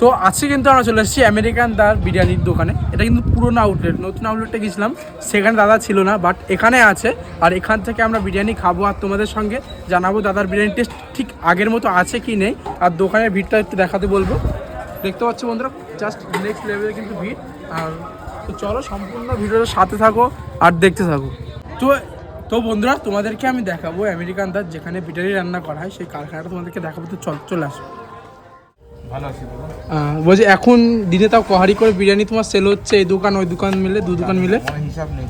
তো আজকে কিন্তু আমরা চলে এসেছি আমেরিকান দার বিরিয়ানির দোকানে। এটা কিন্তু পুরোনো আউটলেট নতুন আউটলেটে গেছিলাম। সেখানে দাদা ছিল না বাট এখানে আছে। আর এখান থেকে আমরা বিরিয়ানি খাব আর তোমাদের সঙ্গে জানাব দাদার বিরিয়ানি টেস্ট ঠিক আগের মতো আছে কি নেই। আর দোকানের ভিড়টা একটু দেখাতে বলব। দেখতে পাচ্ছ বন্ধুরা জাস্ট নেক্সট লেভেলে কিন্তু ভিড়। আর তো চলো সম্পূর্ণ ভিডিওটার সাথে থাকো আর দেখতে থাকো। তো তো বন্ধুরা, তোমাদেরকে আমি দেখাবো আমেরিকান দার যেখানে বিরিয়ানি রান্না করা হয়, সেই কারখানাটা তোমাদেরকে দেখাবো। তো চল, চলে আসো। ভালো আছি বলছি এখন দিনে তাও কহারি করে বিরিয়ানি তোমার সেল হচ্ছে এই দোকান ওই দোকান মিলে দু দোকান মিলে? হিসাব নেই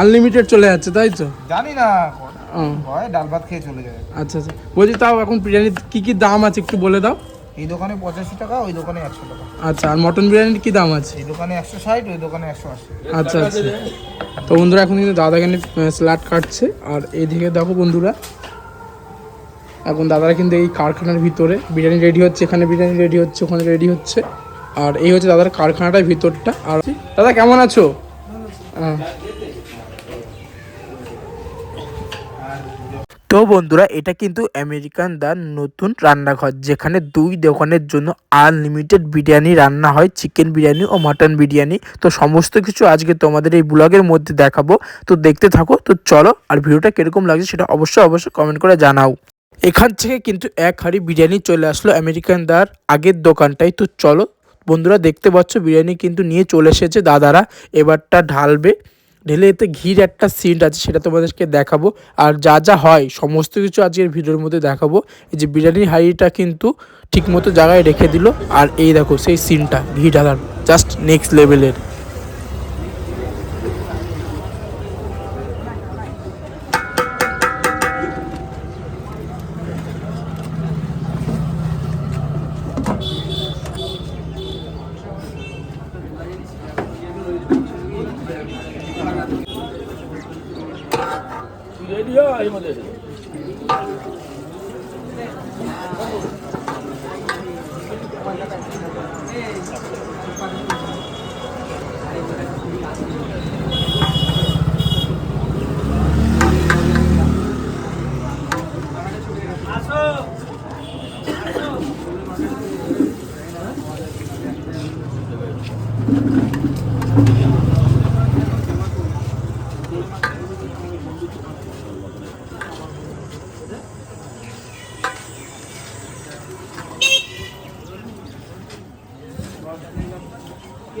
আনলিমিটেড চলে যাচ্ছে তাই তো? জানি না হয় ডাল ভাত খেয়ে চলে যায়। আচ্ছা আচ্ছা। বলছি তাও এখন বিরিয়ানির কি কি দাম আছে একটু বলে দাও? এই দোকানে পঁচাশি টাকা ওই দোকানে একশো টাকা। আচ্ছা আর মটন বিরিয়ানির কি দাম আছে? এই দোকানে একশো ষাট ওই দোকানে একশো আশি। আচ্ছা আচ্ছা। তো বন্ধুরা এখন কিন্তু দাদা এখানে স্ল্যাট কাটছে। আর এইদিকে দেখো বন্ধুরা এখন দাদারা কিন্তু এই কারখানার ভিতরে বিরিয়ানি রেডি হচ্ছে, এখানে বিরিয়ানি রেডি হচ্ছে, ওখানে রেডি হচ্ছে। আর এই হচ্ছে দাদার কারখানাটার ভিতরটা। আর দাদা, কেমন আছো? হ্যাঁ। তো বন্ধুরা, এটা কিন্তু আমেরিকান দার নতুন রান্নাঘর, যেখানে দুই দোকানের জন্য আনলিমিটেড বিরিয়ানি রান্না হয় চিকেন বিরিয়ানি ও মাটন বিরিয়ানি। তো সমস্ত কিছু আজকে তোমাদের এই ব্লগের মধ্যে দেখাবো। তো দেখতে থাকো, তো চলো, আর ভিডিওটা কীরকম লাগছে সেটা অবশ্যই অবশ্যই কমেন্ট করে জানাও। এখান থেকে কিন্তু এক হাঁড়ি বিরিয়ানি চলে আসলো আমেরিকান দার আগের দোকানটাই তো চলো, বন্ধুরা দেখতে পাচ্ছ, বিরিয়ানি কিন্তু নিয়ে চলে এসেছে দাদারা। এবারটা ঢালবে। ঢেলে এতে ঘির একটা সিন্ট আছে, সেটা তোমাদেরকে দেখাবো। আর যা যা হয়, সমস্ত কিছু আজকের ভিডিওর মধ্যে দেখাবো। এই যে বিরিয়ানির হাঁড়িটা কিন্তু ঠিকমতো জায়গায় রেখে দিল। আর এই দেখো, সেই সিনটা ঘি ঢালার জাস্ট নেক্সট লেভেলের আমি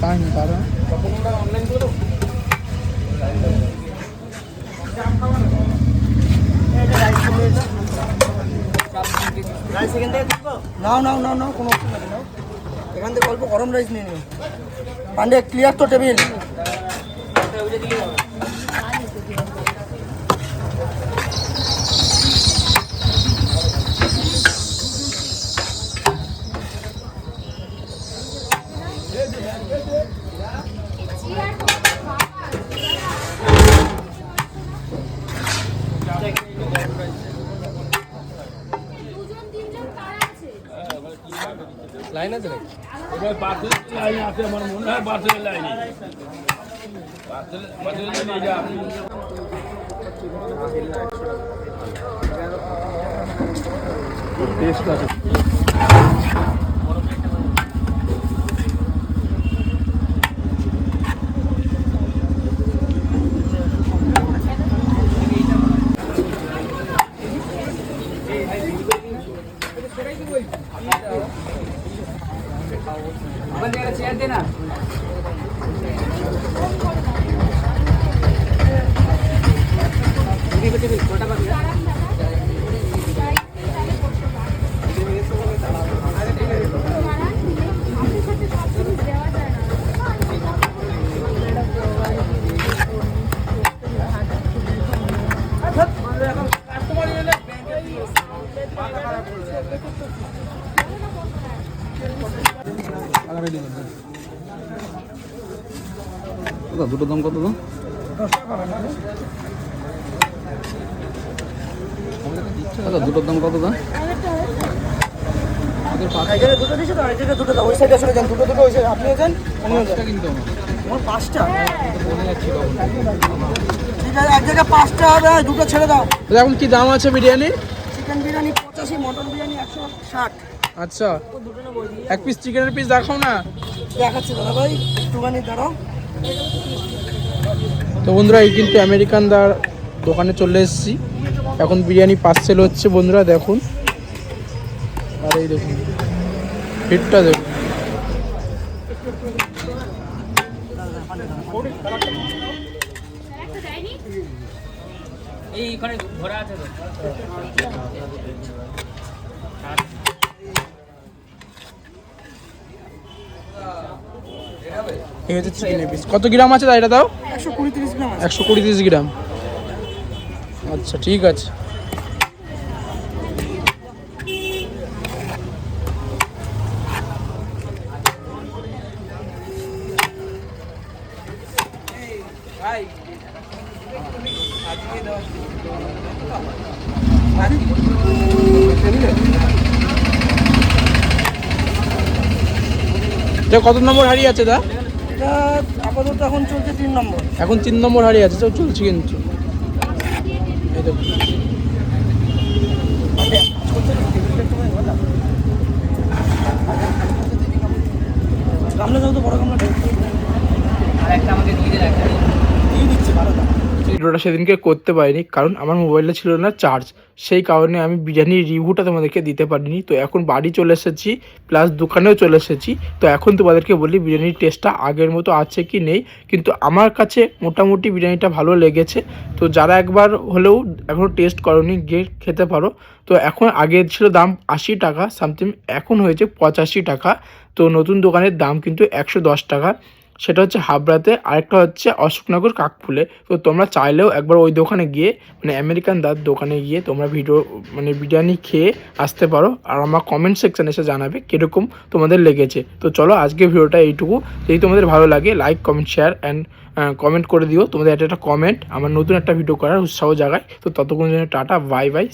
টাইম তারা নাও নাও নাও নাও, কোনো অসুবিধা নাও। এখান থেকে অল্প গরম রাইস নিয়ে নিও। পান্ডে ক্লিয়ার তো টেবিল। লাইন আছে নাকি? এবার বাসের লাইন আছে আমার মনে হয় বাসের লাইনে। টেস্ট আছে। Bandera siya din ah. Hindi ba হ্যাঁ। দাদা দুটো দাম কত দাম দুটোর দাম কত দাম দুটো তো দুটো ওই সাইডে যান দুটো দুটো ওই কিন্তু পাঁচটা? হ্যাঁ, ঠিক আছে এক জায়গায় পাঁচটা হবে দুটো ছেড়ে দাও। আচ্ছা, এখন কি দাম আছে বিরিয়ানির? চিকেন বিরিয়ানি পঁচাশি মটন বিরিয়ানি একশো ষাট। আচ্ছা। এক পিস চিকেনের পিস দেখাও না। দেখাচ্ছি দাদা ভাই একটুখানি দাঁড়াও। তো বন্ধুরা এই কিন্তু আমেরিকান দার দোকানে চলে এসেছি। এখন বিরিয়ানি পার্সেল হচ্ছে বন্ধুরা দেখুন। আর এই দেখুন হিটটা দেখুন। একটা দেয়নি এই হচ্ছে চিকেনের পিস। কত গ্রাম আছে তাই এটা দাও একশো কুড়ি তিরিশ গ্রাম একশো কুড়ি তিরিশ গ্রাম। আচ্ছা ঠিক আছে। এটা কত নম্বর হাড়ি আছে দা? এটা আপাতত এখন চলছে তিন নম্বর। এখন তিন নম্বর হাড়ি আছে চল চলছে কিন্তু। এই দেখুন। গামলা যাও তো বড় গামলা ভিডিওটা সেদিনকে করতে পারিনি, কারণ আমার মোবাইলটা ছিল না চার্জ সেই কারণে আমি বিরিয়ানির রিভিউটা তোমাদেরকে দিতে পারিনি। তো এখন বাড়ি চলে এসেছি প্লাস দোকানেও চলে এসেছি। তো এখন তোমাদেরকে বলি, বিরিয়ানির টেস্টটা আগের মতো আছে কি নেই। কিন্তু আমার কাছে মোটামুটি বিরিয়ানিটা ভালো লেগেছে। তো যারা একবার হলেও এখনও টেস্ট করনি, গিয়ে খেতে পারো। তো এখন আগে ছিল দাম আশি টাকা সামথিং এখন হয়েছে পঁচাশি টাকা। তো নতুন দোকানের দাম কিন্তু একশো দশ টাকা। সেটা হচ্ছে হাবড়াতে, আরেকটা হচ্ছে অশোকনগর কাকফুলে তো তোমরা চাইলেও একবার ওই দোকানে গিয়ে মানে আমেরিকান দার দোকানে গিয়ে তোমরা ভিডিও মানে বিরিয়ানি খেয়ে আসতে পারো। আর আমার কমেন্ট সেকশানে এসে জানাবে কীরকম তোমাদের লেগেছে। তো চলো আজকে ভিডিওটা এইটুকু। যদি তোমাদের ভালো লাগে like comment share and comment করে দিও। তোমাদের একটা একটা কমেন্ট আমার নতুন একটা ভিডিও করার উৎসাহ জাগায়। তো ততক্ষণ জন্য টাটা বাই বাই